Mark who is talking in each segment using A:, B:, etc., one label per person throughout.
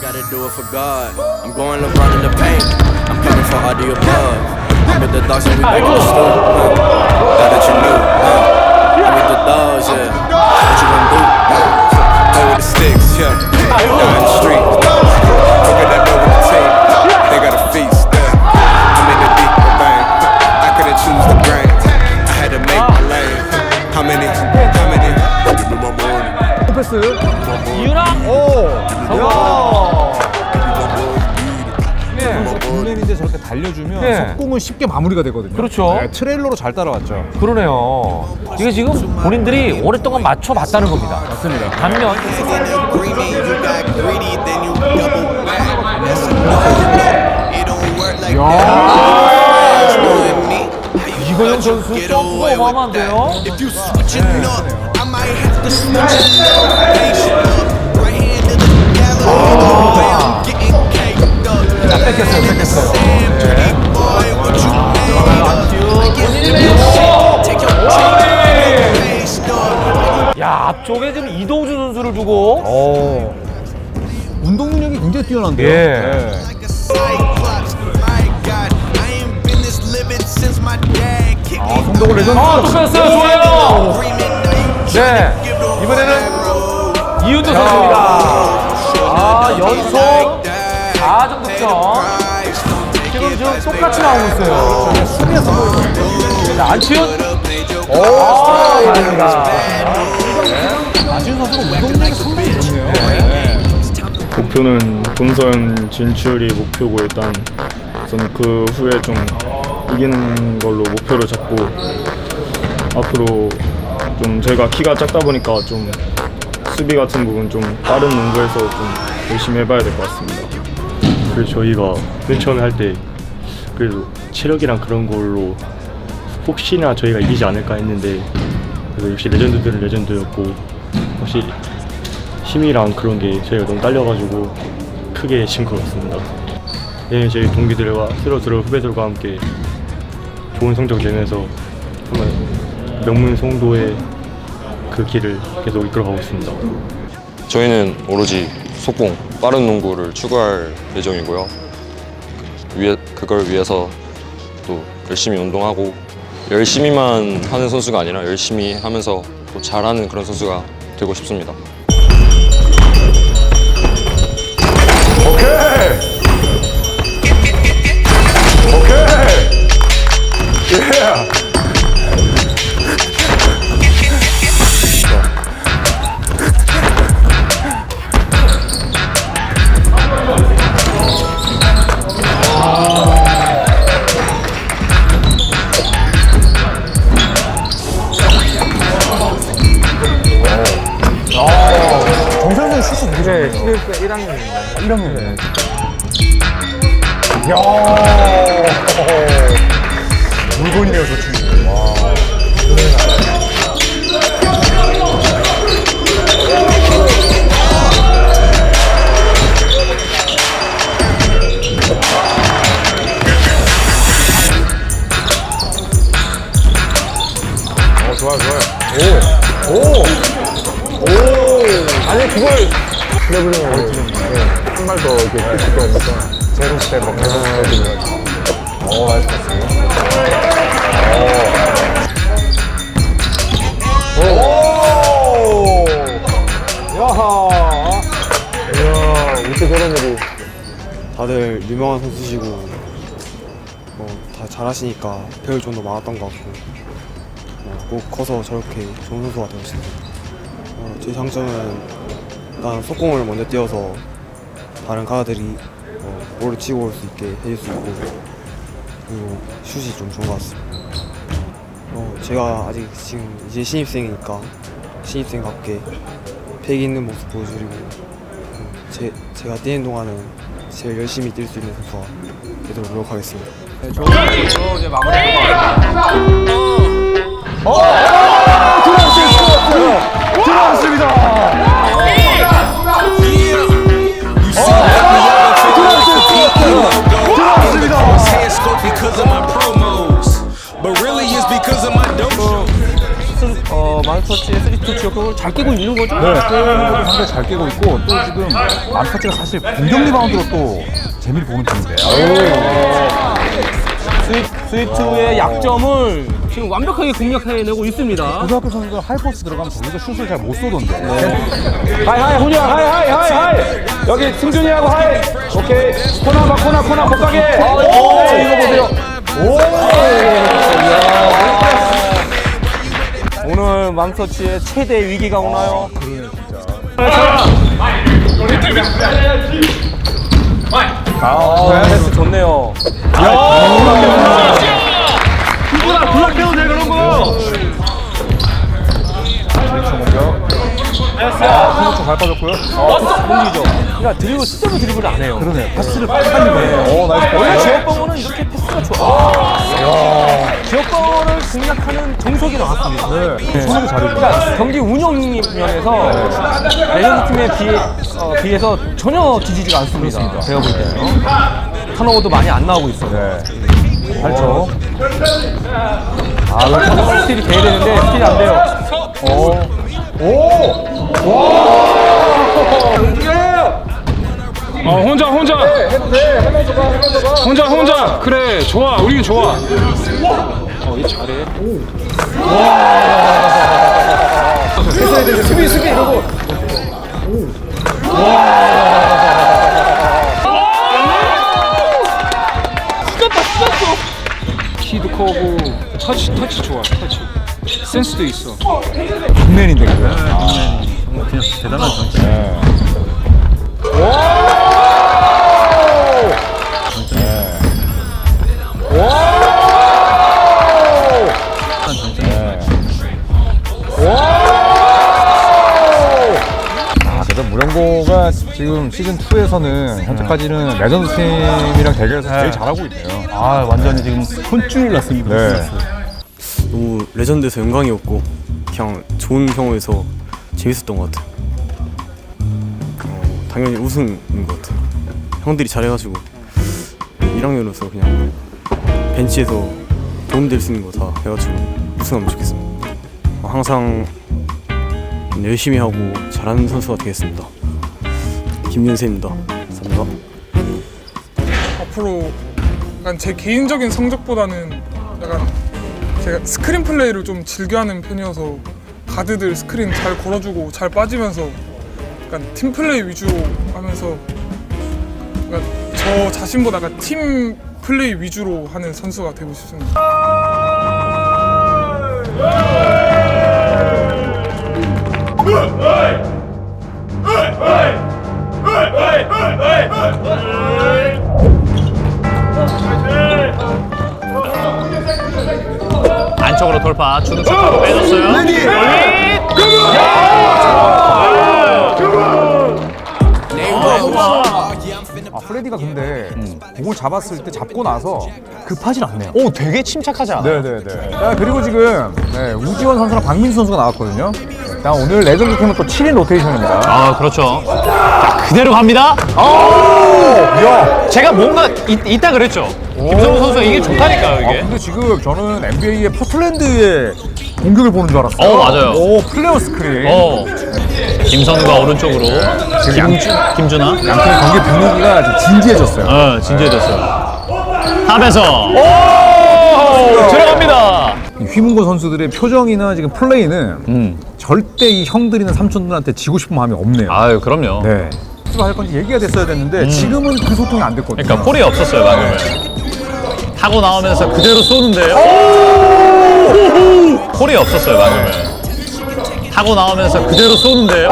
A: gotta do it for God. I'm going LeBron in the paint. I'm coming for all the above. I'm with the dogs and we make it the store. That you knew. Huh? I'm with the thugs, yeah. What you gonna do? Huh? Play with the sticks, yeah. Down the street. Look at that with the tape. They got a feast, yeah. I'm in the deep bang. I couldn't choose the brain. I had to make my lane. How many? How many?
B: Give me my money. You know? Oh. 달려주면
C: 네.
B: 속공은 쉽게 마무리가 되거든요.
C: 그렇죠.
B: 네, 트레일러로 잘 따라왔죠.
C: 그러네요. 이게 지금 본인들이 오랫동안 맞춰봤다는 겁니다.
B: 맞습니다.
C: 반면 이거영 선수 점프가 어마어마한데요.
B: 뺏겼어요, 뺏겼어요.
A: Up.
C: 야 앞쪽에 지금 이동주 선수를 두고
B: 오. 운동 능력이 굉장히 뛰어난데요.
C: 예.
B: 네. 아. 송동을 레전드.
C: 아, 또 뺐어요. 좋아요. 네. 이번에는. 이윤도 선수입니다. 아 연속
A: That
C: 4점 득점.
A: price, don't take
C: 지금 지금 똑같이 나오고 있어요.
B: 수비에서 보이는.
C: 자, 안치훈.
A: would've played your
C: 아, 다행입니다.
B: 아지훈 선수가 운동 능력이 상당히 좋네요. 네.
D: 목표는 본선 진출이 목표고 일단 저는 그 후에 좀 이기는 걸로 목표를 잡고 앞으로 좀 제가 키가 작다 보니까 좀 수비 같은 부분 좀 빠른 농구에서 좀 열심히 해봐야 될 것 같습니다.
E: 그래서 저희가 맨 처음에 할 때 그래도 체력이랑 그런 걸로 혹시나 저희가 이기지 않을까 했는데 그래서 역시 레전드들은 레전드였고 혹시 힘이랑 그런 게 저희가 너무 딸려가지고 크게 같습니다. 예, 저희 동기들과 새로 들어올 후배들과 함께 좋은 성적 내면서 정말 명문 송도의 그 길을 계속 이끌어가고 있습니다.
F: 저희는 오로지 속공, 빠른 농구를 추구할 예정이고요. 위해, 그걸 위해서 또 열심히 운동하고 열심히만 하는 선수가 아니라 열심히 하면서 또 잘하는 그런 선수가 되고 싶습니다.
B: 정상근 좋아요, 좋아요. 오! 오! 오! 아니 그걸 트래블링을 한발 더 이렇게 찍고 하니까 제로 스텝 뭐 계속 스텝이가지고 오 나이스 패스 오! 야하 이야 어떻게 저런 일이
G: 다들 유명한 선수시고 뭐 다 잘하시니까 배울 점도 많았던 것 같고 어, 꼭 커서 저렇게 좋은 선수가 되고 싶습니다. 어, 제 장점은 일단 속공을 먼저 뛰어서 다른 가드들이 어, 볼을 치고 올 수 있게 해줄 수 있고 그리고 슛이 좀 좋은 것 같습니다. 어, 제가 아직 지금 이제 신입생이니까 신입생답게 패기 있는 모습 보여드리고 음, 제, 제가 뛰는 동안은 제일 열심히 뛸 수 있는 선수가 되도록 노력하겠습니다.
A: it's because of my dope show.
H: 어, 마스터치의 3투 지역을
C: 잘 끼고 있는 거죠?
B: 네, 상당히 잘 깨고 있고 또 지금 맘터치가 사실 공격 리바운드로 또 재미를 보는 팀인데요.
C: 스위, 스위트의 약점을 지금 완벽하게 공략해내고 있습니다.
B: 고등학교 선수들 하이포스 들어가면 저기서 슛을 잘 못 쏘던데.
C: 하이 하이 훈이야 하이 하이 하이 하이. 여기 승준이하고 하이. 오케이. 코나 봐 코나 코나 못 가게. 오 이거 보세요. 오 오늘 맘터치의 최대 위기가 오나요? 아, 패스 좋네요. 누구나 블락해도 돼 그런 거.
B: 한국좀 밟아줬고요.
C: 공이죠. 그러니까 드리블 스텝을 드리블을 안 해요.
B: 그러네. 패스를 빨리 빨리 네. 오, 나이스
C: 원래
B: 패스.
C: 지역방어는 이렇게 패스가 좋아. 지역방어를 공략하는 정석이 나왔습니다.
B: 네. 손으로 잘해줘.
C: 그러니까 경기 운영 면에서 레전드 팀에 비해, 어, 비해서 전혀 뒤지지가 않습니다. 제가 볼 때는. 턴오버도 많이 안 나오고 있어요.
B: 네. 8초.
C: 아, 이거 스틸이 돼야 되는데 스틸이 안 돼요.
I: 어. 혼자 혼자. 혼자 혼자. 그래 좋아. 우리 좋아. 어 얘 잘해.
C: 수비, 수비 이러고.
I: 키 도 크고 터치 터치 좋아 터치. 센스도 있어.
B: 빅맨인데 그래. 아, 그래서 무령고가 지금 시즌 2에서는 현재까지는 레전드 팀이랑 대결해서 제일 잘하고 있네요.
C: 아, 완전히 지금 혼쭐 났습니다.
B: 네.
J: 너무 레전드에서 영광이었고 그냥 좋은 경우에서 재밌었던 것 같아요. 어, 당연히 우승인 것 같아요. 형들이 잘해가지고 1학년으로서 그냥 벤치에서 도움될 수 있는 거 다 해가지고 우승하면 좋겠습니다. 어, 항상 열심히 하고 잘하는 선수가 되겠습니다. 김윤세입니다. 감사합니다.
K: 앞으로 약간 제 개인적인 성적보다는 약간 제가 스크린 플레이를 좀 즐겨하는 편이어서 가드들 스크린 잘 걸어주고 잘 빠지면서 약간 팀 플레이 위주로 하면서 약간 저 자신보다 약간 팀 플레이 위주로 하는 선수가 되고 싶습니다.
C: 안쪽으로 돌파, 척하고 빼줬어요.
B: 아, 프레디가 근데 공을 잡았을 때 잡고 나서
C: 급하진 않네요.
B: 오 되게 침착하지 않아요? 네네네. 자, 그리고 지금 네, 우지원 선수랑 박민수 선수가 나왔거든요. 자, 오늘 레전드 팀은 또 7인 로테이션입니다.
C: 아, 그렇죠. 자, 그대로 갑니다.
B: 야!
C: 제가 뭔가 있, 있다 그랬죠. 김성우 선수가 이게 좋다니까요,
B: 아,
C: 이게.
B: 근데 지금 저는 NBA의 포틀랜드의 공격을 보는 줄 알았어요.
C: 어, 맞아요.
B: 오, 플레어 스크린.
C: 어. 김선우가 오른쪽으로.
B: 지금
C: 김, 김준하.
B: 양팀 경기 분위기가 좀 진지해졌어요.
C: 어, 진지해졌어요. 탑에서. 오! 들어갑니다.
B: 이 휘문고 선수들의 표정이나 지금 플레이는
C: 음.
B: 절대 이 형들이나 삼촌들한테 지고 싶은 마음이 없네요.
C: 아유, 그럼요.
B: 네. 할 건지 얘기가 됐어야 됐는데 지금은 그 소통이 안 됐거든요.
C: 그러니까 폴이 없었어요, 방금은. 타고 나오면서 그대로 쏘는데요. 폴이 없었어요, 방금은. 타고 나오면서 그대로 쏘는데요.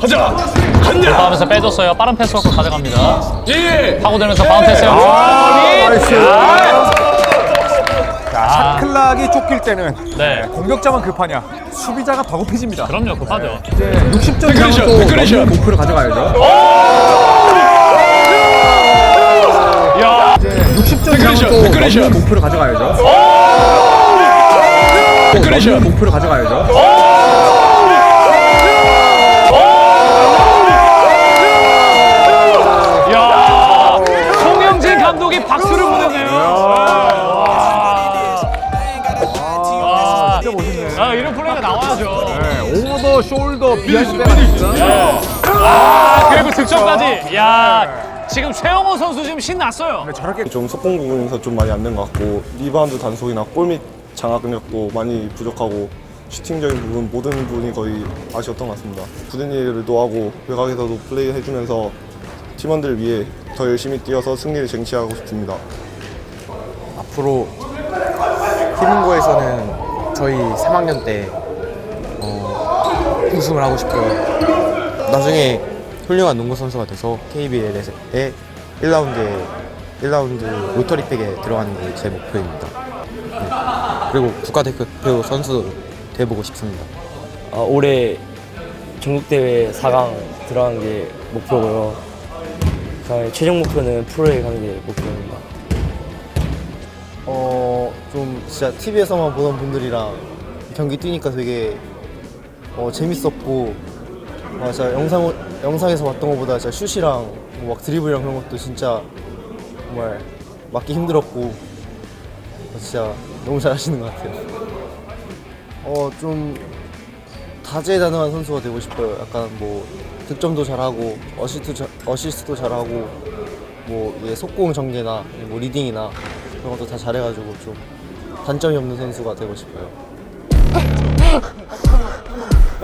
C: 가자! 돌파하면서 빼줬어요. 빠른 패스워크 가져갑니다. 예! 파고들면서 바운드 패스요.
B: 아, 나이스.
C: 아.
B: 자, 샤클락이 쫓길 때는
C: 네.
B: 공격자만 급하냐 수비자가 더 급해집니다.
C: 그럼요, 급하죠.
B: 이제 60점 이상은 또 넘는 목표를 가져가야죠.
C: 야!
B: 이제 60점 이상은 또 넘는 목표를 가져가야죠. 넘는 목표를 가져가야죠. 더 숄더 비하인드 때가 있습니다.
L: 아, 그리고 득점까지. 야, 지금 최영호 선수 지금 신났어요.
M: 좀 속공 부분에서 좀 많이 안 된 것 같고 리바운드 단속이나 골밑 장악력도 많이 부족하고 슈팅적인 부분 모든 부분이 거의 아쉬웠던 것 같습니다. 굳은 일도 하고 외곽에서도 플레이 해주면서 팀원들 위해 더 열심히 뛰어서 승리를 쟁취하고 싶습니다.
J: 앞으로 히문고에서는 저희 3학년 때 어, 우승을 하고 싶고요. 나중에 훌륭한 농구 선수가 돼서 KBL에 1라운드에 1라운드 로터리백에 들어가는 게 제 목표입니다. 네. 그리고 국가대표 선수 돼보고 싶습니다.
N: 올해 전국대회 4강 들어가는 게 목표고요. 그다음에 최종 목표는 프로에 가는 게 목표입니다.
J: 어, 좀 진짜 TV에서만 보던 분들이랑 경기 뛰니까 되게 어, 재밌었고 아, 진짜 영상, 영상에서 봤던 것보다 진짜 슛이랑 뭐 막 드리블이랑 그런 것도 진짜 정말 맞기 힘들었고 어, 진짜 너무 잘하시는 것 같아요. 어, 좀 다재다능한 선수가 되고 싶어요. 약간 뭐 득점도 잘하고 어시스트 자- 어시스트도 잘하고 뭐 이게 속공 전개나 뭐 리딩이나 그런 것도 다 잘해가지고 좀 단점이 없는 선수가 되고 싶어요.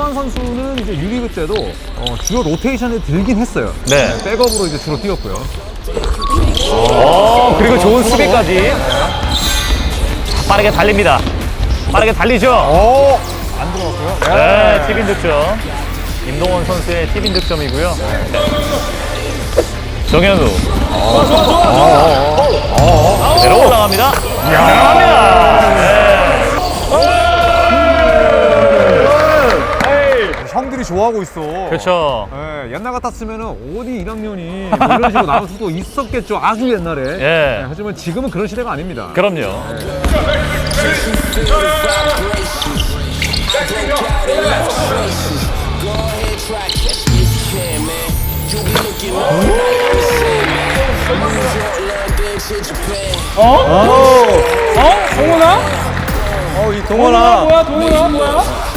B: 수환 선수는 이제 유리그 때도 어, 주로 로테이션에 들긴 했어요.
L: 네.
B: 백업으로 이제 주로 뛰었고요.
L: 어, 그리고 좋은 수비까지. 빠르게 달립니다. 빠르게 달리죠.
B: 안 들어갔고요.
L: 네, 티빈 득점. 임동원 선수의 티빈 득점이고요. 정현우. 그대로 올라갑니다. 올라갑니다.
B: 형들이 좋아하고 있어.
L: 그렇죠.
B: 예, 옛날 같았으면 어디 1학년이 뭐 이런 식으로 나올 수도 있었겠죠. 아주 옛날에.
L: 예.
B: 예, 하지만 지금은 그런 시대가 아닙니다.
L: 그럼요.
B: 어, 이 동원아.
L: 뭐야, 동훈아, 뭐야?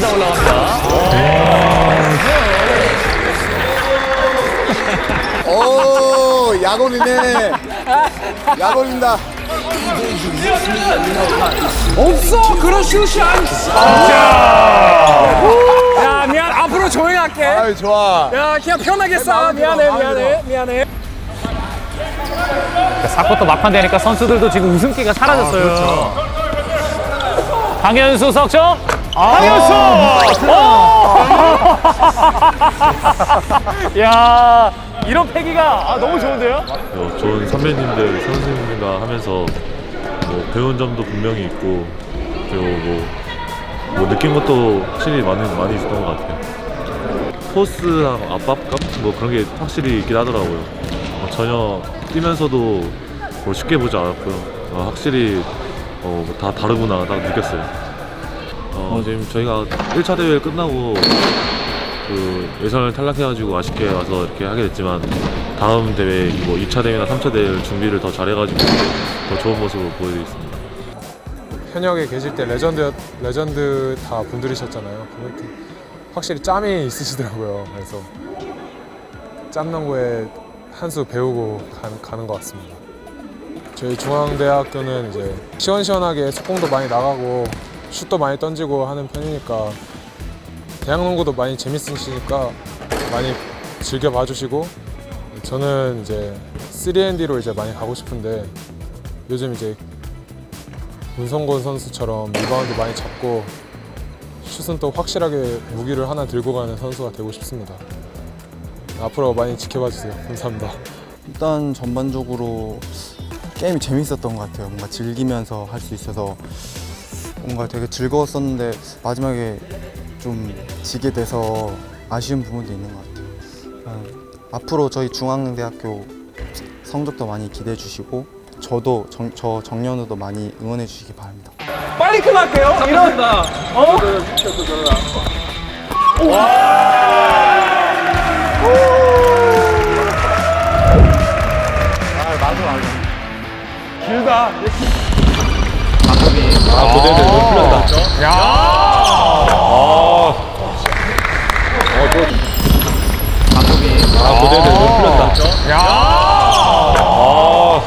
L: 잡자마자 올라갑니다.
M: 오, 약올리네. 약올린다.
K: 없어 그런 슛이 안야 미안 앞으로 조용히 할게
M: 아유, 좋아.
K: 야 그냥 편하게 싸 미안해 미안해 미안해
L: 사쿼터 막판 되니까 선수들도 지금 웃음기가 사라졌어요. 강현수 석점. 강현수. 오! 야 이런 패기가 아, 너무 좋은데요?
O: 어, 좋은 선배님들, 선생님들과 하면서 뭐 배운 점도 분명히 있고 그리고 뭐, 뭐 느낀 것도 확실히 많이 많이 있었던 것 같아요. 포스랑 압박감 뭐 그런 게 확실히 있긴 하더라고요. 어, 전혀 뛰면서도 뭐 쉽게 보지 않았고요. 어, 확실히 어, 뭐다 다르구나 딱 느꼈어요. 어, 지금 저희가 1차 대회 끝나고 그 예선을 탈락해가지고 아쉽게 와서 이렇게 하게 됐지만 다음 대회 뭐 2차 대회나 3차 대회 준비를 더 잘해가지고 더 좋은 모습을 보여드리겠습니다.
P: 현역에 계실 때 레전드 레전드 다 분들이셨잖아요. 그렇게 확실히 짬이 있으시더라고요. 그래서 짬 농구에 한 수 배우고 가는, 가는 것 같습니다. 저희 중앙대학교는 이제 시원시원하게 속공도 많이 나가고 슛도 많이 던지고 하는 편이니까 대학농구도 많이 재밌으시니까 많이 즐겨 봐주시고 저는 이제 3&D로 이제 많이 가고 싶은데 요즘 이제 문성곤 선수처럼 리바운드 많이 잡고 슛은 또 확실하게 무기를 하나 들고 가는 선수가 되고 싶습니다. 앞으로 많이 지켜봐 주세요. 감사합니다.
Q: 일단 전반적으로 게임이 재밌었던 것 같아요. 뭔가 즐기면서 할 수 있어서 뭔가 되게 즐거웠었는데 마지막에 좀 지게 돼서 아쉬운 부분도 있는 것 같아요. 아, 앞으로 저희 중앙대학교 성적도 많이 기대해 주시고 저도 정, 저 정년우도 많이 응원해 주시기 바랍니다.
C: 빨리 클락해요. 이런 어?
B: 길다.
L: 아, 고대들 못 풀렸다.
B: 야. 어. 어, 또.
L: 아, 고대들 못 풀렸다.
B: 야. 어.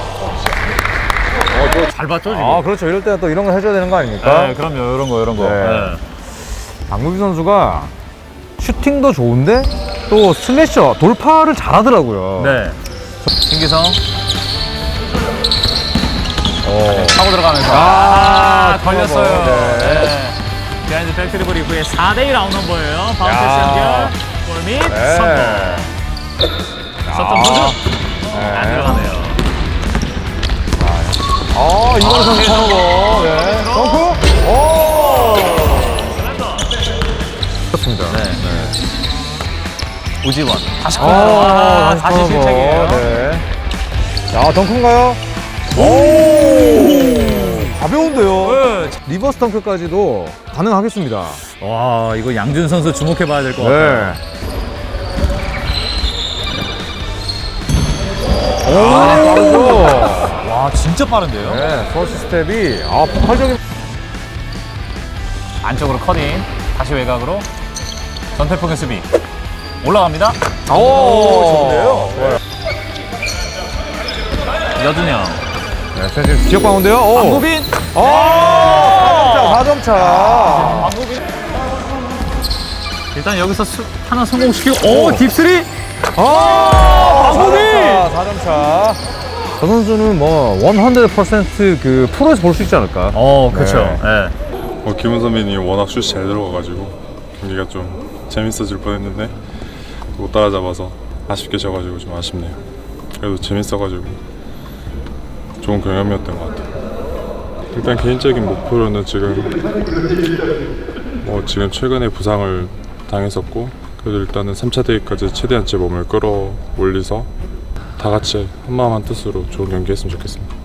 B: 어, 또.
L: 잘 봤죠, 지금?
B: 아, 그렇죠. 이럴 때는 또 이런 거 해줘야 되는 거 아닙니까?
L: 네, 그럼요. 이런 거, 이런 거.
B: 네.
L: 네.
B: 박무비 선수가 슈팅도 좋은데 또 슬래셔, 돌파를 잘하더라고요.
L: 네. 신기성.
B: 어.
L: 차고 들어가면서.
B: 아,
L: 아, 걸렸어요.
B: 네.
L: 네. 비하인드 백트리블 이후에 4대1 아웃넘버예요. 바운드
B: 야.
L: 연결. 골밑
B: 네.
L: 성공. 석점 도전. 안 들어가네요.
B: 아, 이건 선수 선호고. 네. 덩크. 오. 좋습니다.
L: 네. 우지원. 다시
B: 아,
L: 아,
B: 다시.
L: 실책이에요.
B: 네. 야, 덩크인가요? 오! 가벼운데요? 리버스 덩크까지도 가능하겠습니다.
L: 와, 이거 양준 선수 주목해 봐야 될것
B: 네.
L: 같아요.
B: 오, 빠르죠?
L: 와, 진짜 빠른데요?
B: 네, 퍼스트 스텝이, 아, 폭발적인.
L: 안쪽으로 커닝. 다시 외곽으로. 전태풍의 수비. 올라갑니다.
B: 오, 좋은데요? 좋아요.
L: 여준영.
B: 네, 센스 지역 방어인데요? 오.
L: 방구빈.
B: 아, 4점 차.
L: 방구빈. 일단 여기서 수, 하나 성공시키고, 오, 딥스리!
B: 아,
L: 방구빈!
B: 4점 차. 저 선수는 뭐, 100%그 프로에서 볼 수 있지 않을까?
L: 어, 그쵸.
B: 네.
R: 어, 김은 선배님 워낙 슛이 잘 들어가가지고 경기가 좀 재밌어질 뻔했는데 못 따라잡아서 아쉽게 져가지고 좀 아쉽네요. 그래도 재밌어가지고 좋은 경험이었던 것 같아요. 일단 개인적인 목표로는 지금 뭐 지금 최근에 부상을 당했었고 그래도 일단은 3차 대회까지 최대한 제 몸을 끌어올려서 다 같이 한마음 한 뜻으로 좋은 경기 했으면 좋겠습니다.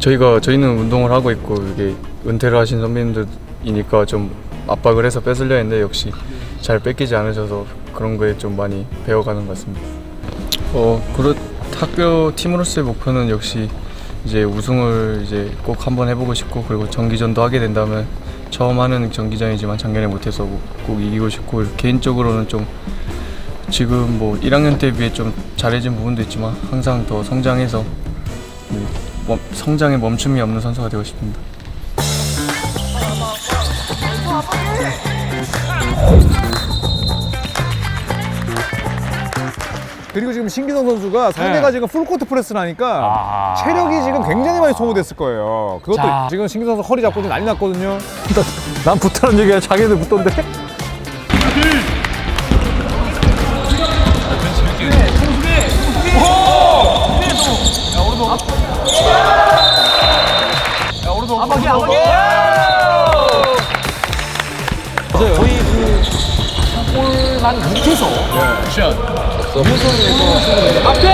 S: 저희가 저희는 운동을 하고 있고 이게 은퇴를 하신 선배님들이니까 좀 압박을 해서 뺏으려 했는데 역시 잘 뺏기지 않으셔서 그런 거에 좀 많이 배워가는 것 같습니다. 어, 그렇 학교 팀으로서의 목표는 역시 이제 우승을 이제 꼭 한번 해보고 싶고 그리고 정기전도 하게 된다면 처음 하는 정기전이지만 작년에 못해서 꼭, 꼭 이기고 싶고 개인적으로는 좀 지금 뭐 1학년 때 비해 좀 잘해진 부분도 있지만 항상 더 성장해서 네, 멈- 성장에 멈춤이 없는 선수가 되고 싶습니다.
B: 그리고 지금 신기성 선수가 상대가
C: 네.
B: 지금 풀코트 프레스를 하니까
C: 아.
B: 체력이 지금 굉장히 많이 소모됐을 거예요. 그것도
C: 자.
B: 지금 신기성 선수 허리 잡고 좀 난리 났거든요. 난 붙다는 얘기야 자기들 붙던데.
C: 거의 그 골만 밑에서 슛. 위에서 앞에.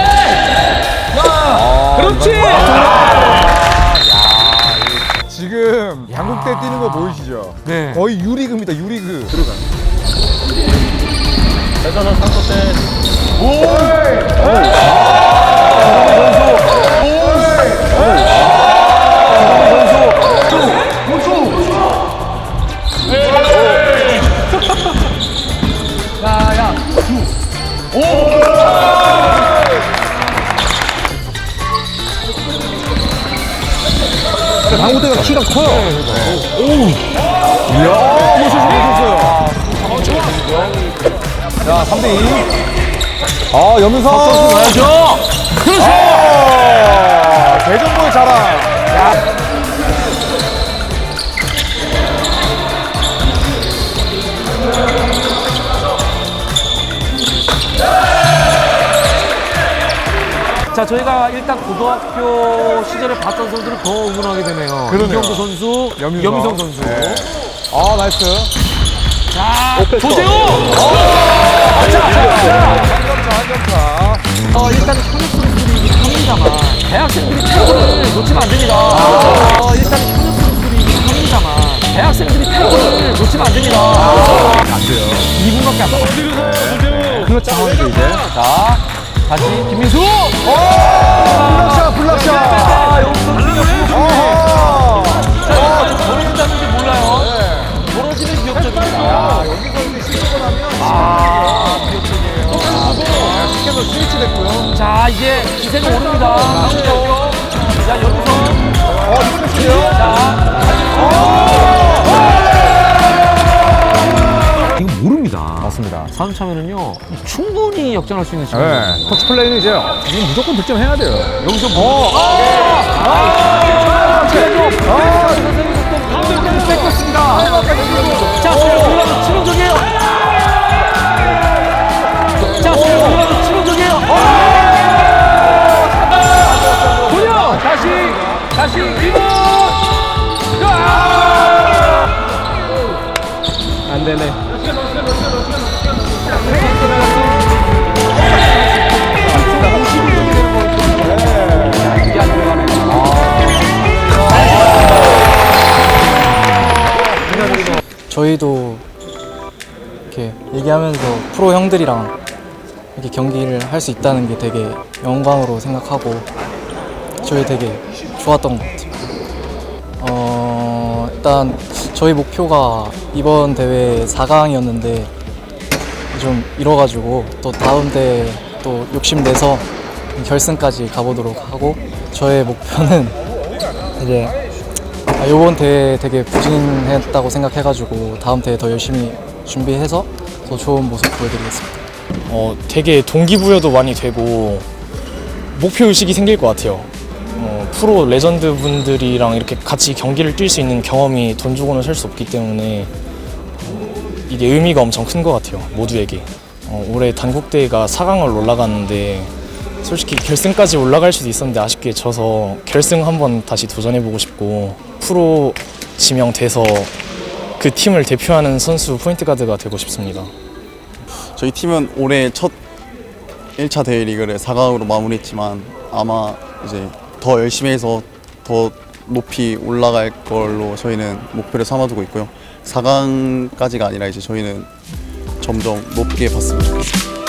C: 야, 그렇지.
B: 지금 양국대 뛰는 거 보이시죠?
C: 네.
B: 거의 유리그입니다 유리그. 들어가.
L: 대전은 3초 때.
C: 야야.
B: 양국대가 키가 커요. 오. 이야 멋있어 멋있어요. 자 3대 2. 아 가야죠.
C: 그렇지.
B: 아, 대전보의 자랑. 야.
C: 자, 저희가 일단 고등학교 시절에 봤던 선수를 더 응원하게 되네요.
B: 그러네요.
C: 이경도 선수.
B: 염유성
C: 선수.
B: 네. 아, 나이스.
C: 자. 조재호!
B: 어,
C: 자, 자, 자.
B: 한점차, 한점차.
C: 어, 일단 현역 선수들이 합니다만 대학생들이 태고를 놓치면 안 됩니다. 어, 일단 현역 선수들이 합니다만 대학생들이 태고를 놓치면 안 됩니다.
B: 안 돼요.
C: 2분밖에 안 남았어요. 그렇죠. 이제. 자, 다시 김민수!
B: 블락샷, 블락샷.
C: 아. 자, 여기서 벌어진다는지 몰라요. 벌어지는 기억적입니다.
B: 야, 여기서 이제 실수가 나면
C: 아, 기억적이에요.
B: 스캔으로 스위치 됐고요.
C: 자, 이제 기세가 오릅니다. 강우정. 자, 여기서.
B: 어, 이거 됐어요.
C: 이거 모릅니다.
B: 맞습니다.
C: 3점 차면은요, 충분히 역전할 수 있는 시간.
B: 네. 터치 플레이는 이제 지금 무조건 득점해야 돼요.
C: 여기서
B: 어,
C: 뭐.
B: 아, 아!
C: 아, 가운데를 뺏겼습니다. 자, 들어가면 치명적이에요. 자, 들어가면 치명적이에요. 돌려! 다시, 다시, 리본! 안 되네.
Q: 저희도 이렇게 얘기하면서 프로 형들이랑 이렇게 경기를 할 수 있다는 게 되게 영광으로 생각하고 저희 되게 좋았던 것 같아요. 어, 일단 저희 목표가 이번 대회 4강이었는데 좀 이뤄가지고 또 다음 대회 또 욕심내서 결승까지 가보도록 하고 저의 목표는 이제 아, 이번 대회 되게 부진했다고 생각해가지고 다음 대회 더 열심히 준비해서 더 좋은 모습 보여드리겠습니다.
T: 어, 되게 동기부여도 많이 되고 목표 의식이 생길 것 같아요. 어, 프로 레전드 분들이랑 이렇게 같이 경기를 뛸 수 있는 경험이 돈 주고는 살 수 없기 때문에 어, 이게 의미가 엄청 큰 것 같아요. 모두에게. 어, 올해 단국대회가 4강을 올라갔는데 솔직히 결승까지 올라갈 수도 있었는데 아쉽게 져서 결승 한번 다시 도전해보고 싶고 프로 지명돼서 그 팀을 대표하는 선수 포인트 가드가 되고 싶습니다.
U: 저희 팀은 올해 첫 1차 대회 리그를 4강으로 마무리했지만 아마 이제 더 열심히 해서 더 높이 올라갈 걸로 저희는 목표를 삼아두고 있고요. 4강까지가 아니라 이제 저희는 점점 높게 봤으면 좋겠습니다.